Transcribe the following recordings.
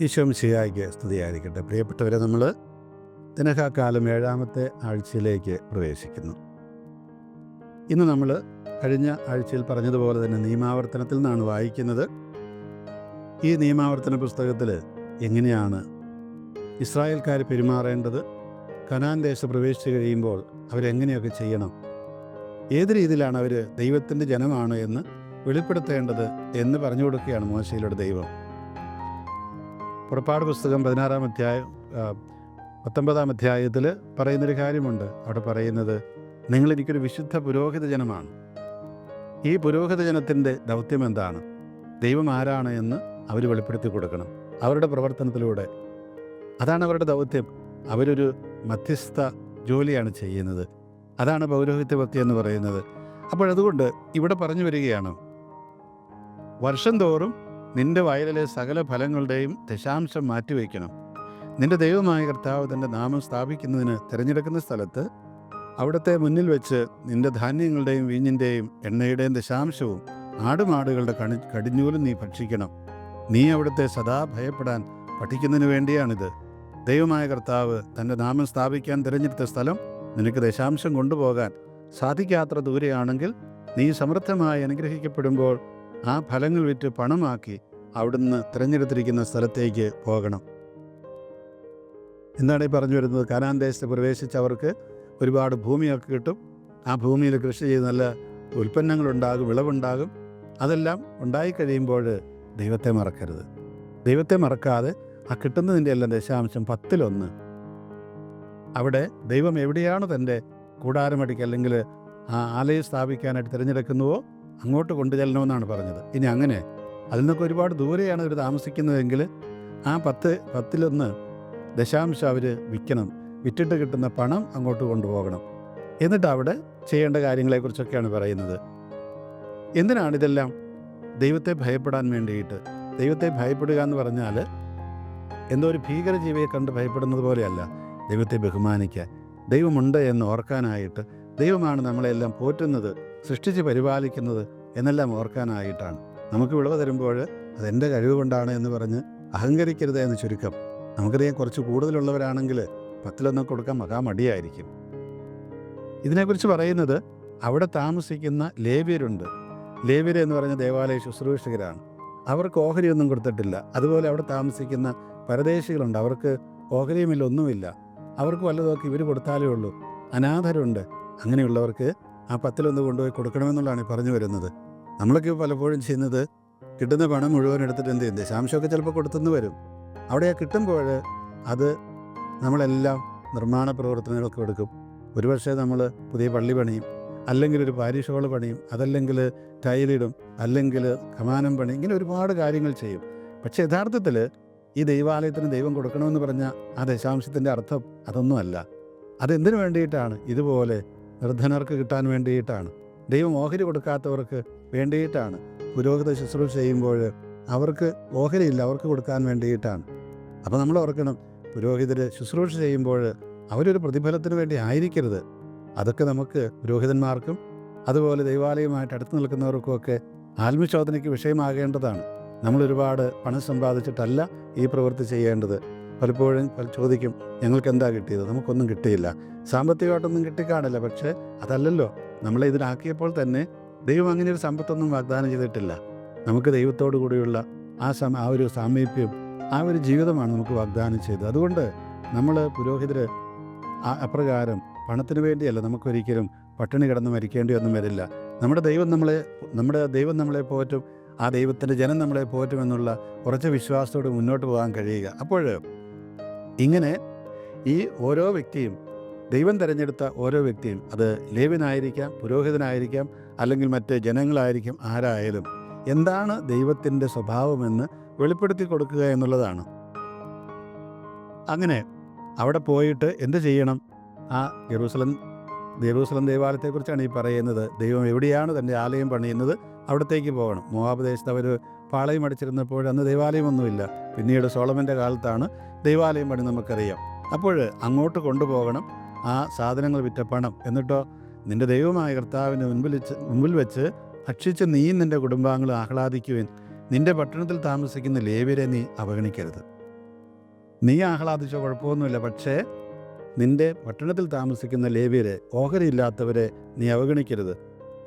ഈശോം ശിയായിക്ക് സ്തുതിയായിരിക്കട്ടെ. പ്രിയപ്പെട്ടവരെ നമ്മൾ ദിനഹാക്കാലം ഏഴാമത്തെ ആഴ്ചയിലേക്ക് പ്രവേശിക്കുന്നു. ഇന്ന് നമ്മൾ കഴിഞ്ഞ ആഴ്ചയിൽ പറഞ്ഞതുപോലെ തന്നെ നിയമാവർത്തനത്തിൽ നിന്നാണ് വായിക്കുന്നത്. ഈ നിയമാവർത്തന പുസ്തകത്തിൽ എങ്ങനെയാണ് ഇസ്രായേൽക്കാർ പെരുമാറേണ്ടത് കനാൻ ദേശം പ്രവേശിച്ചു കഴിയുമ്പോൾ അവരെങ്ങനെയൊക്കെ ചെയ്യണം ഏത് രീതിയിലാണ് അവർ ദൈവത്തിന്റെ ജനമാണ് എന്ന് വെളിപ്പെടുത്തേണ്ടത് എന്ന് പറഞ്ഞു കൊടുക്കുകയാണ് മോശയിലൂടെ ദൈവം. പുറപ്പാട് പുസ്തകം പതിനാറാം അധ്യായം പത്തൊമ്പതാം അധ്യായത്തിൽ പറയുന്നൊരു കാര്യമുണ്ട്. അവിടെ പറയുന്നത് നിങ്ങൾ എനിക്കൊരു വിശുദ്ധ പുരോഹിത ജനമാണ്. ഈ പുരോഹിത ജനത്തിന്റെ ദൗത്യം എന്താണ്? ദൈവം ആരാണ് എന്ന് അവർ വെളിപ്പെടുത്തി കൊടുക്കണം. അവരുടെ പ്രവർത്തനത്തിലൂടെ. അതാണ് അവരുടെ ദൗത്യം. അവരൊരു മധ്യസ്ഥ ജോലിയാണ് ചെയ്യുന്നത്. അതാണ് പൗരോഹിത്യ ഭക്തി എന്ന് പറയുന്നത്. അപ്പോഴതുകൊണ്ട് ഇവിടെ പറഞ്ഞു വരികയാണ് വർഷം തോറും നിന്റെ വയലിലെ സകല ഫലങ്ങളുടെയും ദശാംശം മാറ്റിവെക്കണം നിന്റെ ദൈവമായ കർത്താവ് തന്റെ നാമം സ്ഥാപിക്കുന്നതിന് തിരഞ്ഞെടുക്കുന്ന സ്ഥലത്ത് അവിടുത്തെ മുന്നിൽ വെച്ച് നിന്റെ ധാന്യങ്ങളുടെയും വീഞ്ഞിന്റെയും എണ്ണയുടെയും ദശാംശവും ആടുമാടുകളുടെ കണി കടിഞ്ഞൂലും നീ ഭക്ഷിക്കണം. നീ അവിടുത്തെ സദാ ഭയപ്പെടാൻ പഠിക്കുന്നതിന് വേണ്ടിയാണിത്. ദൈവമായ കർത്താവ് തന്റെ നാമം സ്ഥാപിക്കാൻ തിരഞ്ഞെടുത്ത സ്ഥലം നിനക്ക് ദശാംശം കൊണ്ടുപോകാൻ സാധിക്കാത്ര ദൂരെയാണെങ്കിൽ നീ സമൃദ്ധമായി അനുഗ്രഹിക്കപ്പെടുമ്പോൾ ആ ഫലങ്ങൾ വിറ്റ് പണമാക്കി അവിടുന്ന് തിരഞ്ഞെടുത്തിരിക്കുന്ന സ്ഥലത്തേക്ക് പോകണം. എന്നാണ് ഈ പറഞ്ഞു വരുന്നത് കനാൻ ദേശത്ത് പ്രവേശിച്ചവർക്ക് ഒരുപാട് ഭൂമിയൊക്കെ കിട്ടും. ആ ഭൂമിയിൽ കൃഷി ചെയ്ത് നല്ല ഉൽപ്പന്നങ്ങളുണ്ടാകും വിളവുണ്ടാകും. അതെല്ലാം ഉണ്ടായിക്കഴിയുമ്പോൾ ദൈവത്തെ മറക്കരുത്. ദൈവത്തെ മറക്കാതെ ആ കിട്ടുന്നതിന്റെ എല്ലാം ദശാംശം പത്തിലൊന്ന്. അവിടെ ദൈവം എവിടെയാണ് തന്റെ കൂടാരമടിക്ക് അല്ലെങ്കിൽ ആ ആലയം സ്ഥാപിക്കാനായിട്ട് തിരഞ്ഞെടുക്കുന്നുവോ? അങ്ങോട്ട് കൊണ്ടുചെല്ലണമെന്നാണ് പറഞ്ഞത്. ഇനി അങ്ങനെ അതിൽ നിന്നൊക്കെ ഒരുപാട് ദൂരെയാണ് ഇവർ താമസിക്കുന്നതെങ്കിൽ ആ പത്ത് പത്തിലൊന്ന് ദശാംശം അവർ വിൽക്കണം. വിറ്റിട്ട് കിട്ടുന്ന പണം അങ്ങോട്ട് കൊണ്ടുപോകണം. എന്നിട്ട് അവിടെ ചെയ്യേണ്ട കാര്യങ്ങളെക്കുറിച്ചൊക്കെയാണ് പറയുന്നത്. എന്തിനാണ് ഇതെല്ലാം? ദൈവത്തെ ഭയപ്പെടാൻ വേണ്ടിയിട്ട്. ദൈവത്തെ ഭയപ്പെടുക എന്ന് പറഞ്ഞാൽ എന്തോ ഒരു ഭീകരജീവിയെ കണ്ട് ഭയപ്പെടുന്നത് പോലെയല്ല. ദൈവത്തെ ബഹുമാനിക്കുക ദൈവമുണ്ട് എന്ന് ഓർക്കാനായിട്ട് ദൈവമാണ് നമ്മളെല്ലാം പോറ്റുന്നത്. സൃഷ്ടിച്ച് പരിപാലിക്കുന്നത് എന്നെല്ലാം ഓർക്കാനായിട്ടാണ്. നമുക്ക് വിളവ് തരുമ്പോൾ അതെന്റെ കഴിവ് കൊണ്ടാണ് എന്ന് പറഞ്ഞ് അഹങ്കരിക്കരുത് എന്ന് ചുരുക്കം. നമുക്കറിയാം കുറച്ച് കൂടുതലുള്ളവരാണെങ്കിൽ പത്തിലൊന്നും കൊടുക്കാൻ മഹാമടിയായിരിക്കും. ഇതിനെക്കുറിച്ച് പറയുന്നത് അവിടെ താമസിക്കുന്ന ലേവ്യരുണ്ട്. ലേവ്യർ എന്ന് പറഞ്ഞ ദേവാലയ ശുശ്രൂഷകരാണ്. അവർക്ക് ഓഹരിയൊന്നും കൊടുത്തിട്ടില്ല. അതുപോലെ അവിടെ താമസിക്കുന്ന പരദേശികളുണ്ട്. അവർക്ക് ഓഹരിയുമില്ല ഒന്നുമില്ല. അവർക്ക് വല്ലതൊക്കെ ഇവർ കൊടുത്താലേ ഉള്ളൂ. അനാഥരുണ്ട്. അങ്ങനെയുള്ളവർക്ക് ആ പത്തിലൊന്ന് കൊണ്ടുപോയി കൊടുക്കണമെന്നുള്ളതാണ് പറഞ്ഞു വരുന്നത്. നമ്മളൊക്കെ പലപ്പോഴും ചെയ്യുന്നത് കിട്ടുന്ന പണം മുഴുവൻ എടുത്തിട്ട് എന്ത് ചെയ്യുന്നത് ശാംശമൊക്കെ ചിലപ്പോൾ കൊടുത്തുനിന്ന് വരും. അവിടെ ആ കിട്ടുമ്പോൾ അത് നമ്മളെല്ലാം നിർമ്മാണ പ്രവർത്തനങ്ങൾക്ക് എടുക്കും. ഒരുപക്ഷെ നമ്മൾ പുതിയ പള്ളി പണിയും അല്ലെങ്കിൽ ഒരു പാരിഷ് ഹോൾ പണിയും അതല്ലെങ്കിൽ ടൈലിടും അല്ലെങ്കിൽ കമാനം പണി ഇങ്ങനെ ഒരുപാട് കാര്യങ്ങൾ ചെയ്യും. പക്ഷേ യഥാർത്ഥത്തിൽ ഈ ദൈവാലയത്തിന് ദൈവം കൊടുക്കണമെന്ന് പറഞ്ഞ ആ ദശാംശത്തിന്റെ അർത്ഥം അതൊന്നുമല്ല. അതെന്തിനു വേണ്ടിയിട്ടാണ് ഇതുപോലെ നിർധനർക്ക് കിട്ടാൻ വേണ്ടിയിട്ടാണ്. ദൈവം ഓഹരി കൊടുക്കാത്തവർക്ക് വേണ്ടിയിട്ടാണ്. പുരോഹിത ശുശ്രൂഷ ചെയ്യുമ്പോൾ അവർക്ക് ഓഹരിയില്ല അവർക്ക് കൊടുക്കാൻ വേണ്ടിയിട്ടാണ്. അപ്പോൾ നമ്മൾ ഓർക്കണം പുരോഹിതർ ശുശ്രൂഷ ചെയ്യുമ്പോൾ അവരൊരു പ്രതിഫലത്തിന് വേണ്ടി ആയിരിക്കരുത്. അതൊക്കെ നമുക്ക് പുരോഹിതന്മാർക്കും അതുപോലെ ദൈവാലയമായിട്ട് അടുത്ത് നിൽക്കുന്നവർക്കും ഒക്കെ ആത്മശോധനയ്ക്ക് വിഷയമാകേണ്ടതാണ്. നമ്മൾ ഒരുപാട് പണം സമ്പാദിച്ചിട്ടല്ല ഈ പ്രവൃത്തി ചെയ്യേണ്ടത്. പലപ്പോഴും പല- ചോദിക്കും ഞങ്ങൾക്ക് എന്താ കിട്ടിയത്? നമുക്കൊന്നും കിട്ടിയില്ല. സാമ്പത്തികമായിട്ടൊന്നും കിട്ടിക്കാണില്ല. പക്ഷേ അതല്ലല്ലോ. നമ്മളെ ഇതിലാക്കിയപ്പോൾ തന്നെ ദൈവം അങ്ങനെ ഒരു സമ്പത്തൊന്നും വാഗ്ദാനം ചെയ്തിട്ടില്ല. നമുക്ക് ദൈവത്തോടു കൂടിയുള്ള ആ സമ ആ ഒരു സാമീപ്യം ആ ഒരു ജീവിതമാണ് നമുക്ക് വാഗ്ദാനം ചെയ്തത്. അതുകൊണ്ട് നമ്മൾ പുരോഹിതർ അപ്രകാരം പണത്തിന് വേണ്ടിയല്ല നമുക്കൊരിക്കലും പട്ടിണി കിടന്ന് മരിക്കേണ്ടി ഒന്നും വരില്ല. നമ്മുടെ ദൈവം നമ്മളെ നമ്മുടെ ദൈവം നമ്മളെ പോറ്റും ആ ദൈവത്തിന്റെ ജനം നമ്മളെ പോറ്റുമെന്നുള്ള കുറച്ച് വിശ്വാസത്തോട് മുന്നോട്ട് പോകാൻ കഴിയുക. അപ്പോൾ ഇങ്ങനെ ഈ ഓരോ വ്യക്തിയും ദൈവം തിരഞ്ഞെടുത്ത ഓരോ വ്യക്തിയും അത് ലേവനായിരിക്കാം പുരോഹിതനായിരിക്കാം അല്ലെങ്കിൽ മറ്റ് ജനങ്ങളായിരിക്കും ആരായാലും എന്താണ് ദൈവത്തിന്റെ സ്വഭാവമെന്ന് വെളിപ്പെടുത്തി കൊടുക്കുക എന്നുള്ളതാണ്. അങ്ങനെ അവിടെ പോയിട്ട് എന്ത് ചെയ്യണം? ആ ജെറൂസലം ജെറൂസലം ദേവാലയത്തെക്കുറിച്ചാണ് ഈ പറയുന്നത്. ദൈവം എവിടെയാണ് തന്റെ ആലയം പണിയുന്നത്? അവിടത്തേക്ക് പോകണം. മോഹാപദേശത്ത് ദേശത്ത് അവർ പാളയം അടിച്ചിരുന്നപ്പോൾ അന്ന് ദൈവാലയമൊന്നുമില്ല. പിന്നീട് സോളമന്റെ കാലത്താണ് ദൈവാലയം പണി നമുക്കറിയാം. അപ്പോൾ അങ്ങോട്ട് കൊണ്ടുപോകണം ആ സാധനങ്ങൾ വിറ്റ പണം. എന്നിട്ടോ നിന്റെ ദൈവമായ കർത്താവിന് മുൻപിൽ മുമ്പിൽ വെച്ച് ഭക്ഷിച്ച് നീയും നിന്റെ കുടുംബാംഗങ്ങൾ ആഹ്ലാദിക്കുവാൻ. നിന്റെ പട്ടണത്തിൽ താമസിക്കുന്ന ലേവ്യരെ നീ അവഗണിക്കരുത്. നീ ആഹ്ലാദിച്ച കുഴപ്പമൊന്നുമില്ല. പക്ഷേ നിന്റെ പട്ടണത്തിൽ താമസിക്കുന്ന ലേവ്യരെ ഓഹരിയില്ലാത്തവരെ നീ അവഗണിക്കരുത്.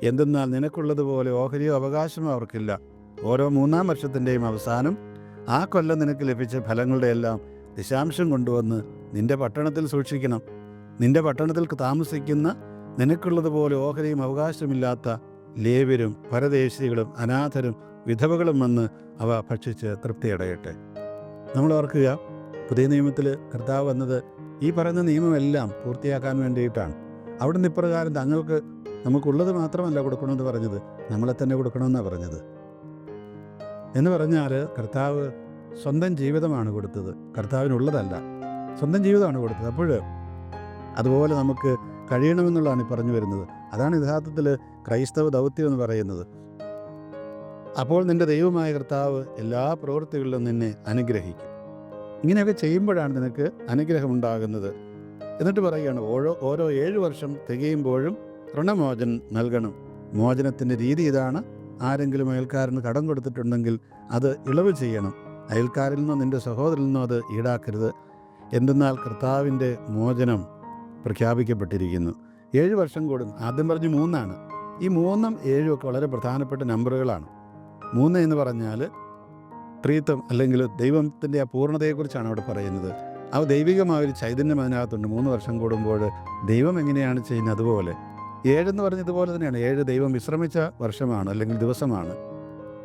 എന്തെന്നാൽ നിനക്കുള്ളതുപോലെ ഓഹരിയോ അവകാശമോ അവർക്കില്ല. ഓരോ മൂന്നാം വർഷത്തിന്റെയും അവസാനം ആ കൊല്ലം നിനക്ക് ലഭിച്ച ഫലങ്ങളുടെ എല്ലാം ദശാംശം കൊണ്ടുവന്ന് നിന്റെ പട്ടണത്തിൽ സൂക്ഷിക്കണം. നിന്റെ പട്ടണത്തിൽ താമസിക്കുന്ന നിനക്കുള്ളതുപോലെ ഓഹരിയും അവകാശമില്ലാത്ത ലേവ്യരും പരദേശികളും അനാഥരും വിധവകളും വന്ന് അവ ഭക്ഷിച്ച് തൃപ്തിയടയട്ടെ. നമ്മൾ ഓർക്കുക പുതിയ നിയമത്തിൽ കർത്താവ് വന്നത് ഈ പറയുന്ന നിയമമെല്ലാം പൂർത്തിയാക്കാൻ വേണ്ടിയിട്ടാണ്. അവിടുന്ന് ഇപ്രകാരം തങ്ങൾക്ക് നമുക്കുള്ളത് മാത്രമല്ല കൊടുക്കണമെന്ന് പറഞ്ഞത് നമ്മളെ തന്നെ കൊടുക്കണമെന്നാണ് പറഞ്ഞത്. എന്ന് പറഞ്ഞാൽ കർത്താവ് സ്വന്തം ജീവിതമാണ് കൊടുത്തത്. കർത്താവിനുള്ളതല്ല. സ്വന്തം ജീവിതമാണ് കൊടുത്തത്. അപ്പോൾ അതുപോലെ നമുക്ക് കഴിയണമെന്നുള്ളതാണ് പറഞ്ഞു വരുന്നത്. അതാണ് യഥാർത്ഥത്തിൽ ക്രൈസ്തവ ദൗത്യം എന്ന് പറയുന്നത്. അപ്പോൾ നിന്റെ ദൈവമായ കർത്താവ് എല്ലാ പ്രവൃത്തികളിലും നിന്നെ അനുഗ്രഹിക്കും. ഇങ്ങനെയൊക്കെ ചെയ്യുമ്പോഴാണ് നിനക്ക് അനുഗ്രഹം ഉണ്ടാകുന്നത് എന്നിട്ട് പറയുകയാണ് ഓരോ ഓരോ ഏഴ് വർഷം തികയുമ്പോഴും ഋണമോചനം നൽകണം. മോചനത്തിന്റെ രീതി ഇതാണ്. ആരെങ്കിലും അയൽക്കാരന് കടം കൊടുത്തിട്ടുണ്ടെങ്കിൽ അത് ഇളവ് ചെയ്യണം. അയൽക്കാരിൽ നിന്നോ നിന്റെ സഹോദരിൽ നിന്നോ അത് ഈടാക്കരുത്. എന്തെന്നാൽ കർത്താവിന്റെ മോചനം പ്രഖ്യാപിക്കപ്പെട്ടിരിക്കുന്നു. ഏഴ് വർഷം കൂടും. ആദ്യം പറഞ്ഞ് മൂന്നാണ്. ഈ മൂന്നും ഏഴും ഒക്കെ വളരെ പ്രധാനപ്പെട്ട നമ്പറുകളാണ്. മൂന്ന് എന്ന് പറഞ്ഞാൽ ത്രീത്വം അല്ലെങ്കിൽ ദൈവത്തിന്റെ ആ പൂർണതയെക്കുറിച്ചാണ് അവിടെ പറയുന്നത്. ആ ദൈവികമായ ഒരു ചൈതന്യം അതിനകത്തുണ്ട്. മൂന്ന് വർഷം കൂടുമ്പോൾ ദൈവം എങ്ങനെയാണ് ചെയ്യുന്നത്? അതുപോലെ ഏഴെന്ന് പറഞ്ഞതുപോലെ തന്നെയാണ്. ഏഴ് ദൈവം വിശ്രമിച്ച വർഷമാണ് അല്ലെങ്കിൽ ദിവസമാണ്.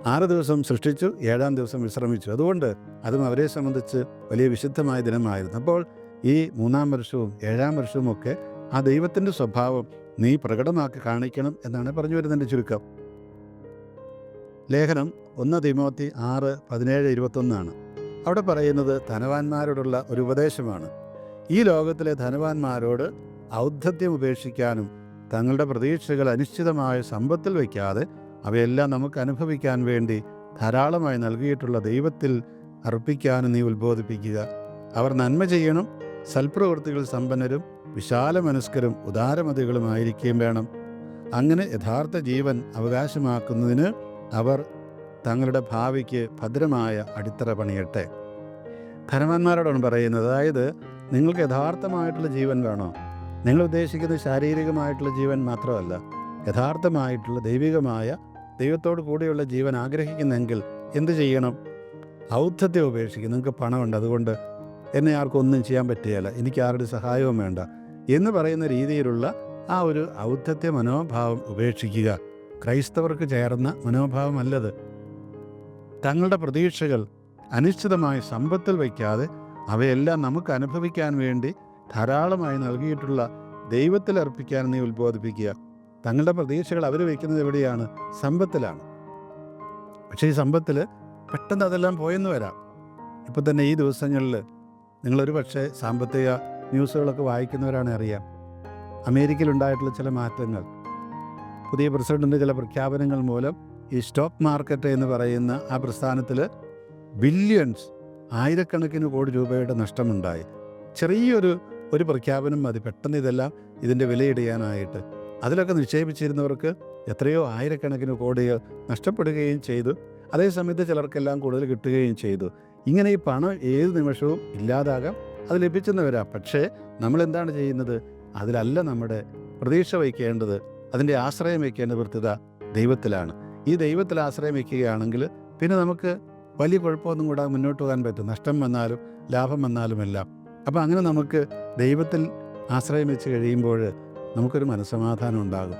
ആറ് ദിവസം സൃഷ്ടിച്ചു ഏഴാം ദിവസം വിശ്രമിച്ചു. അതുകൊണ്ട് അതും അവരെ സംബന്ധിച്ച് വലിയ വിശുദ്ധമായ ദിനമായിരുന്നു. അപ്പോൾ ഈ മൂന്നാം വർഷവും ഏഴാം വർഷവും ഒക്കെ ആ ദൈവത്തിന്റെ സ്വഭാവം നീ പ്രകടമാക്കി കാണിക്കണം എന്നാണ് പറഞ്ഞു വരുന്നതിന്റെ ചുരുക്കം. ലേഖനം ഒന്ന് തിമോത്തി ആറ് പതിനേഴ് ഇരുപത്തൊന്നാണ്. അവിടെ പറയുന്നത് ധനവാന്മാരോടുള്ള ഒരു ഉപദേശമാണ്. ഈ ലോകത്തിലെ ധനവാന്മാരോട് ഔദ്ധത്യം ഉപേക്ഷിക്കാനും തങ്ങളുടെ പ്രതീക്ഷകൾ അനിശ്ചിതമായ സമ്പത്തിൽ വയ്ക്കാതെ അവയെല്ലാം നമുക്ക് അനുഭവിക്കാൻ വേണ്ടി ധാരാളമായി നൽകിയിട്ടുള്ള ദൈവത്തിൽ അർപ്പിക്കാനും നീ ഉത്ബോധിപ്പിക്കുക. അവർ നന്മ ചെയ്യണം സൽപ്രവൃത്തികൾ സമ്പന്നരും വിശാല മനസ്കരും ഉദാരമതികളുമായിരിക്കുകയും വേണം. അങ്ങനെ യഥാർത്ഥ ജീവൻ അവകാശമാക്കുന്നതിന് അവർ തങ്ങളുടെ ഭാവിക്ക് ഭദ്രമായ അടിത്തറ പണിയട്ടെ. ധനവാന്മാരോടാണ് പറയുന്നത് അതായത് നിങ്ങൾക്ക് യഥാർത്ഥമായിട്ടുള്ള ജീവൻ വേണോ? നിങ്ങൾ ഉദ്ദേശിക്കുന്ന ശാരീരികമായിട്ടുള്ള ജീവൻ മാത്രമല്ല യഥാർത്ഥമായിട്ടുള്ള ദൈവികമായ ദൈവത്തോട് കൂടിയുള്ള ജീവൻ ആഗ്രഹിക്കുന്നെങ്കിൽ എന്ത് ചെയ്യണം? ഔദ്ധത്തെ ഉപേക്ഷിക്കും. നിങ്ങൾക്ക് പണമുണ്ട്. അതുകൊണ്ട് എന്നെ ആർക്കും ഒന്നും ചെയ്യാൻ പറ്റുകയില്ല. എനിക്ക് ആരുടെ സഹായവും വേണ്ട. എന്ന് പറയുന്ന രീതിയിലുള്ള ആ ഒരു ഔദ്ധത്തെ മനോഭാവം ഉപേക്ഷിക്കുക. ക്രൈസ്തവർക്ക് ചേർന്ന മനോഭാവമല്ലത്. തങ്ങളുടെ പ്രതീക്ഷകൾ അനിശ്ചിതമായ സമ്പത്തിൽ വയ്ക്കാതെ അവയെല്ലാം നമുക്ക് അനുഭവിക്കാൻ വേണ്ടി ധാരാളമായി നൽകിയിട്ടുള്ള ദൈവത്തിൽ അർപ്പിക്കാൻ നീ ഉത്ബോധിപ്പിക്കുക. തങ്ങളുടെ പ്രതീക്ഷകൾ അവർ വയ്ക്കുന്നത് എവിടെയാണ്? സമ്പത്തിലാണ്. പക്ഷേ ഈ സമ്പത്തിൽ പെട്ടെന്ന് അതെല്ലാം പോയെന്ന് വരാം. ഇപ്പം തന്നെ ഈ ദിവസങ്ങളിൽ നിങ്ങളൊരു പക്ഷേ സാമ്പത്തിക ന്യൂസുകളൊക്കെ വായിക്കുന്നവരാണ് അറിയാം. അമേരിക്കയിലുണ്ടായിട്ടുള്ള ചില മാറ്റങ്ങൾ. പുതിയ പ്രസിഡന്റിന്റെ ചില പ്രഖ്യാപനങ്ങൾ മൂലം ഈ സ്റ്റോക്ക് മാർക്കറ്റ് എന്ന് പറയുന്ന ആ പ്രസ്ഥാനത്തിൽ ബില്യൺസ് ആയിരക്കണക്കിന് കോടി രൂപയുടെ നഷ്ടമുണ്ടായി. ചെറിയൊരു ഒരു പ്രഖ്യാപനം മതി പെട്ടെന്ന് ഇതെല്ലാം ഇതിന്റെ വിലയിടിയാനായിട്ട്. അതിലൊക്കെ നിക്ഷേപിച്ചിരുന്നവർക്ക് എത്രയോ ആയിരക്കണക്കിന് കോടികൾ നഷ്ടപ്പെടുകയും ചെയ്തു. അതേസമയത്ത് ചിലർക്കെല്ലാം കൂടുതൽ കിട്ടുകയും ചെയ്തു. ഇങ്ങനെ ഈ പണം ഏത് നിമിഷവും ഇല്ലാതാകാം അത് ലഭിച്ചെന്ന് പക്ഷേ നമ്മൾ എന്താണ് ചെയ്യുന്നത്? അതിലല്ല നമ്മുടെ പ്രതീക്ഷ വയ്ക്കേണ്ടത്. അതിന്റെ ആശ്രയം വയ്ക്കേണ്ട വൃത്തിത ദൈവത്തിലാണ്. ഈ ദൈവത്തിൽ ആശ്രയം വയ്ക്കുകയാണെങ്കിൽ പിന്നെ നമുക്ക് വലിയ കുഴപ്പമൊന്നും കൂടാതെ മുന്നോട്ട് പോകാൻ പറ്റും. നഷ്ടം വന്നാലും ലാഭം വന്നാലും എല്ലാം. അപ്പോൾ അങ്ങനെ നമുക്ക് ദൈവത്തിൽ ആശ്രയം വെച്ച് കഴിയുമ്പോൾ നമുക്കൊരു മനസ്സമാധാനം ഉണ്ടാകും.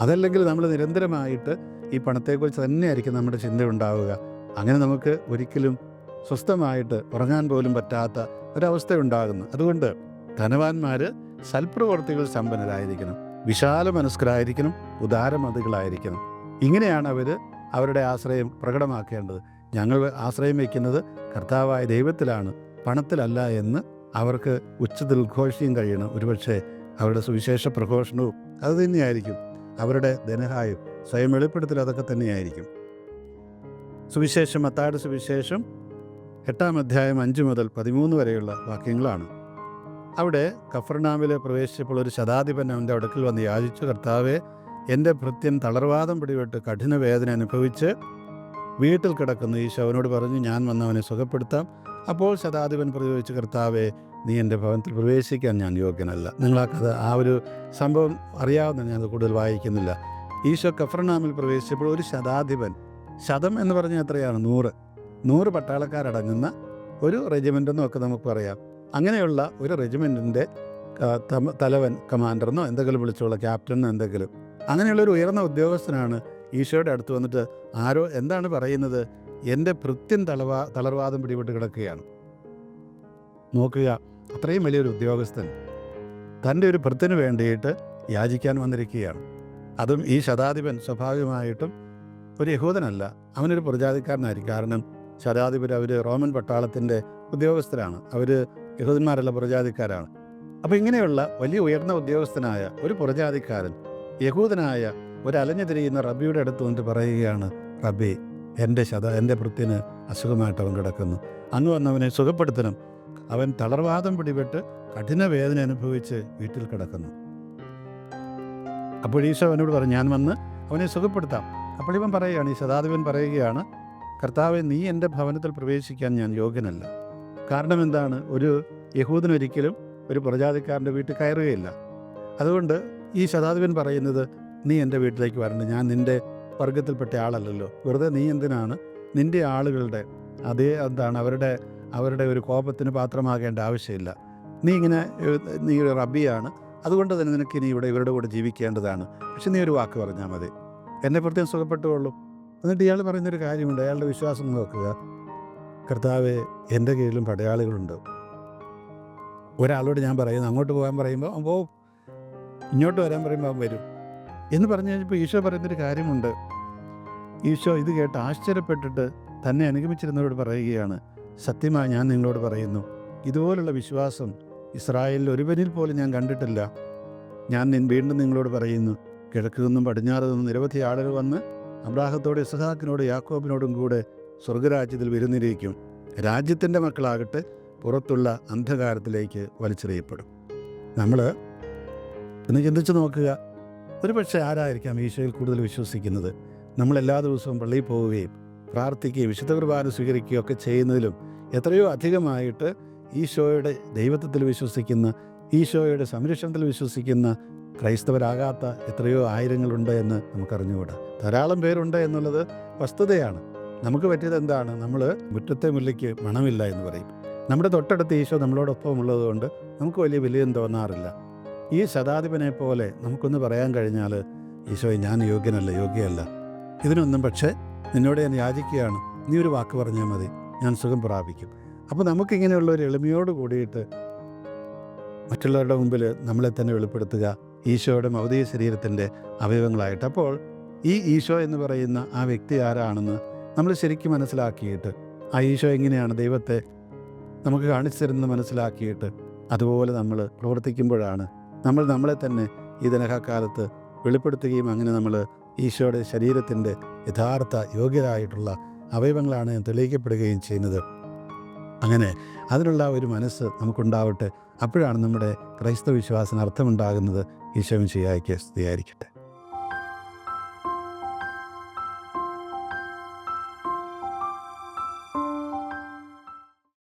അതല്ലെങ്കിൽ നമ്മൾ നിരന്തരമായിട്ട് ഈ പണത്തെക്കുറിച്ച് തന്നെയായിരിക്കും നമ്മുടെ ചിന്ത ഉണ്ടാവുക. അങ്ങനെ നമുക്ക് ഒരിക്കലും സ്വസ്ഥമായിട്ട് ഉറങ്ങാൻ പോലും പറ്റാത്ത ഒരവസ്ഥ ഉണ്ടാകുന്നു. അതുകൊണ്ട് ധനവാന്മാർ സൽപ്രവർത്തികൾ സമ്പന്നരായിരിക്കണം. വിശാല മനസ്കരായിരിക്കണം. ഉദാരമതികളായിരിക്കണം. ഇങ്ങനെയാണ് അവർ അവരുടെ ആശ്രയം പ്രകടമാക്കേണ്ടത്. ഞങ്ങൾ ആശ്രയം വയ്ക്കുന്നത് കർത്താവായ ദൈവത്തിലാണ്. പണത്തിലല്ല എന്ന് അവർക്ക് ഉച്ചത്തിൽ ഉദ്ഘോഷിക്കുകയും കഴിയണം. ഒരുപക്ഷെ അവരുടെ സുവിശേഷ പ്രഘോഷണവും അത് തന്നെയായിരിക്കും. അവരുടെ ധനഹായും സ്വയം വെളിപ്പെടുത്തൽ അതൊക്കെ തന്നെയായിരിക്കും. സുവിശേഷം മത്തായുടെ സുവിശേഷം എട്ടാം അധ്യായം അഞ്ച് മുതൽ പതിമൂന്ന് വരെയുള്ള വാക്യങ്ങളാണ്. അവിടെ കഫർനാമിൽ പ്രവേശിച്ചപ്പോൾ ഒരു ശതാധിപൻ അവന്റെ അടുക്കൽ വന്ന് യാചിച്ചു കർത്താവെ എന്റെ ഭൃത്യൻ തളർവാദം പിടിപെട്ട് കഠിന വേദന അനുഭവിച്ച് വീട്ടിൽ കിടക്കുന്ന ഈശോ അവനോട് പറഞ്ഞു ഞാൻ വന്ന് അവനെ സുഖപ്പെടുത്താം. അപ്പോൾ ശതാധിപൻ പ്രതിവഹിച്ച് കർത്താവെ നീ എന്റെ ഭവനത്തിൽ പ്രവേശിക്കാൻ ഞാൻ യോഗ്യനല്ല. നിങ്ങൾ ആ കഥ ആ ഒരു സംഭവം അറിയാവുന്ന ഞാൻ അത് കൂടുതൽ വായിക്കുന്നില്ല. ഈശോ കഫർനാമിൽ പ്രവേശിച്ചപ്പോൾ ഒരു ശതാധിപൻ ശതം എന്ന് പറഞ്ഞാൽ എത്രയാണ്? നൂറ്. നൂറ് പട്ടാളക്കാരടങ്ങുന്ന ഒരു റെജിമെന്റ് എന്നൊക്കെ നമുക്ക് പറയാം. അങ്ങനെയുള്ള ഒരു റെജിമെന്റിന്റെ തലവൻ കമാൻഡറെന്നോ എന്തെങ്കിലും വിളിച്ചോളൂ ക്യാപ്റ്റനോ എന്തെങ്കിലും. അങ്ങനെയുള്ള ഒരു ഉയർന്ന ഉദ്യോഗസ്ഥനാണ് ഈശോയുടെ അടുത്ത് വന്നിട്ട് ആരോ എന്താണ് പറയുന്നത്? എന്റെ ഭൃത്യൻ തളവാ തളർവാദം പിടിപെട്ട് കിടക്കുകയാണ്. നോക്കുക അത്രയും വലിയൊരു ഉദ്യോഗസ്ഥൻ തന്റെ ഒരു ഭൃത്തിന് വേണ്ടിയിട്ട് യാചിക്കാൻ വന്നിരിക്കുകയാണ്. അതും ഈ ശതാധിപൻ സ്വാഭാവികമായിട്ടും ഒരു യഹൂദനല്ല അവനൊരു പ്രജാതിക്കാരനായിരിക്കും. കാരണം ശതാധിപർ അവർ റോമൻ പട്ടാളത്തിന്റെ ഉദ്യോഗസ്ഥരാണ്. അവർ യഹൂദന്മാരല്ല പ്രജാതിക്കാരാണ്. അപ്പോൾ ഇങ്ങനെയുള്ള വലിയ ഉയർന്ന ഉദ്യോഗസ്ഥനായ ഒരു പ്രജാതിക്കാരൻ യഹൂദനായ ഒരു അലഞ്ഞു തിരിയുന്ന റബിയുടെ അടുത്ത് വന്നിട്ട് പറയുകയാണ് റബി എന്റെ ശത എന്റെ വൃത്തിന് അസുഖമായിട്ട് അവൻ കിടക്കുന്നു. അന്ന് വന്നവനെ സുഖപ്പെടുത്തണം. അവൻ തളർവാദം പിടിപെട്ട് കഠിന വേദന അനുഭവിച്ച് വീട്ടിൽ കിടക്കുന്നു. അപ്പോൾ ഈശോ അവനോട് പറഞ്ഞു ഞാൻ വന്ന് അവനെ സുഖപ്പെടുത്താം. അപ്പോൾ ഇവൻ പറയുകയാണ് ഈ ശതാധിപൻ പറയുകയാണ് കർത്താവ് നീ എന്റെ ഭവനത്തിൽ പ്രവേശിക്കാൻ ഞാൻ യോഗ്യനല്ല. കാരണം എന്താണ്? ഒരു യഹൂദനൊരിക്കലും ഒരു പ്രജാതിക്കാരന്റെ വീട്ടിൽ കയറുകയില്ല. അതുകൊണ്ട് ഈ ശതാധിപൻ പറയുന്നത് നീ എന്റെ വീട്ടിലേക്ക് വരണ്ട. ഞാൻ നിന്റെ വർഗത്തിൽപ്പെട്ട ആളല്ലല്ലോ. വെറുതെ നീ എന്തിനാണ് നിന്റെ ആളുകളുടെ അതേ എന്താണ് അവരുടെ അവരുടെ ഒരു കോപത്തിന് പാത്രമാകേണ്ട ആവശ്യമില്ല. നീ ഇങ്ങനെ നീ ഒരു റബ്ബിയാണ്. അതുകൊണ്ട് തന്നെ നിനക്ക് ഇനി ഇവിടെ ഇവരുടെ കൂടെ ജീവിക്കേണ്ടതാണ്. പക്ഷെ നീ ഒരു വാക്ക് പറഞ്ഞാൽ മതി. എന്നെ പ്രത്യേകം സുഖപ്പെട്ടുകൊള്ളൂ. എന്നിട്ട് ഇയാൾ പറയുന്നൊരു കാര്യമുണ്ട്. അയാളുടെ വിശ്വാസം നോക്കുക. കർത്താവ് എന്റെ കീഴിലും പടയാളികളുണ്ട്. ഒരാളോട് ഞാൻ പറയുന്നു. അങ്ങോട്ട് പോകാൻ പറയുമ്പോൾ അവൻ പോവും ഇങ്ങോട്ട് വരാൻ പറയുമ്പോൾ അവൻ വരും. എന്ന് പറഞ്ഞു കഴിഞ്ഞപ്പോൾ ഈശോ പറയുന്നൊരു കാര്യമുണ്ട്. ഈശോ ഇത് കേട്ട് ആശ്ചര്യപ്പെട്ടിട്ട് തന്നെ അനുഗമിച്ചിരുന്നവരോട് പറയുകയാണ് സത്യമായി ഞാൻ നിങ്ങളോട് പറയുന്നു ഇതുപോലുള്ള വിശ്വാസം ഇസ്രായേലിൽ ഒരുവനിൽ പോലും ഞാൻ കണ്ടിട്ടില്ല. ഞാൻ വീണ്ടും നിങ്ങളോട് പറയുന്നു കിഴക്ക് നിന്നും പടിഞ്ഞാറ് നിന്നും നിരവധി ആളുകൾ വന്ന് അബ്രാഹത്തോട് ഇസഹാക്കിനോട് യാക്കോബിനോടും കൂടെ സ്വർഗരാജ്യത്തിൽ വിരുന്നിരിക്കും. രാജ്യത്തിന്റെ മക്കളാകട്ടെ പുറത്തുള്ള അന്ധകാരത്തിലേക്ക് വലിച്ചെറിയപ്പെടും. നമ്മൾ ഒന്ന് ചിന്തിച്ചു നോക്കുക ഒരു പക്ഷേ ആരായിരിക്കാം ഈശോയിൽ കൂടുതൽ വിശ്വസിക്കുന്നത്? നമ്മൾ എല്ലാ ദിവസവും പള്ളിയിൽ പോവുകയും പ്രാർത്ഥിക്കുകയും വിശുദ്ധ കുർബാന സ്വീകരിക്കുകയും ഒക്കെ ചെയ്യുന്നതിലും എത്രയോ അധികമായിട്ട് ഈശോയുടെ ദൈവത്വത്തിൽ വിശ്വസിക്കുന്ന ഈശോയുടെ സംരക്ഷണത്തിൽ വിശ്വസിക്കുന്ന ക്രൈസ്തവരാകാത്ത എത്രയോ ആയിരങ്ങളുണ്ട് എന്ന് നമുക്കറിഞ്ഞുകൂടാ. ധാരാളം പേരുണ്ട് എന്നുള്ളത് വസ്തുതയാണ്. നമുക്ക് പറ്റിയത് എന്താണ്? നമ്മൾ മുറ്റത്തെ മുല്ലയ്ക്ക് മണമില്ല എന്ന് പറയും. നമ്മുടെ തൊട്ടടുത്ത് ഈശോ നമ്മളോടൊപ്പം ഉള്ളതുകൊണ്ട് നമുക്ക് വലിയ വിലയും തോന്നാറില്ല. ഈ ശതാധിപനെ പോലെ നമുക്കൊന്ന് പറയാൻ കഴിഞ്ഞാൽ ഈശോ ഞാൻ യോഗ്യനല്ല യോഗ്യയല്ല. ഇതിനൊന്നും പക്ഷേ നിന്നോട് ഞാൻ യാചിക്കുകയാണ്. നീ ഒരു വാക്ക് പറഞ്ഞാൽ മതി ഞാൻ സുഖം പ്രാപിക്കും. അപ്പോൾ നമുക്കിങ്ങനെയുള്ള ഒരു എളിമയോട് കൂടിയിട്ട് മറ്റുള്ളവരുടെ മുമ്പിൽ നമ്മളെ തന്നെ വെളിപ്പെടുത്തുക ഈശോയുടെ മൗതിക ശരീരത്തിന്റെ അവയവങ്ങളായിട്ട്. അപ്പോൾ ഈ ഈശോ എന്ന് പറയുന്ന ആ വ്യക്തി ആരാണെന്ന് നമ്മൾ ശരിക്കും മനസ്സിലാക്കിയിട്ട് ആ ഈശോ എങ്ങനെയാണ് ദൈവത്തെ നമുക്ക് കാണിച്ചു തരുന്നത് മനസ്സിലാക്കിയിട്ട് അതുപോലെ നമ്മൾ പ്രവർത്തിക്കുമ്പോഴാണ് നമ്മൾ നമ്മളെ തന്നെ ഈ ദനഹക്കാലത്ത് വെളിപ്പെടുത്തുകയും അങ്ങനെ നമ്മൾ ഈശോയുടെ ശരീരത്തിന്റെ യഥാർത്ഥ യോഗ്യരായിട്ടുള്ള അവയവങ്ങളാണ് തെളിയിക്കപ്പെടുകയും ചെയ്യുന്നത്. അങ്ങനെ അതിനുള്ള ഒരു മനസ്സ് നമുക്കുണ്ടാവട്ടെ. അപ്പോഴാണ് നമ്മുടെ ക്രൈസ്തവ വിശ്വാസത്തിന് അർത്ഥമുണ്ടാകുന്നത്. ഈശോയും ചെയ്യാക്കിയ സ്തുതിയായിരിക്കട്ടെ.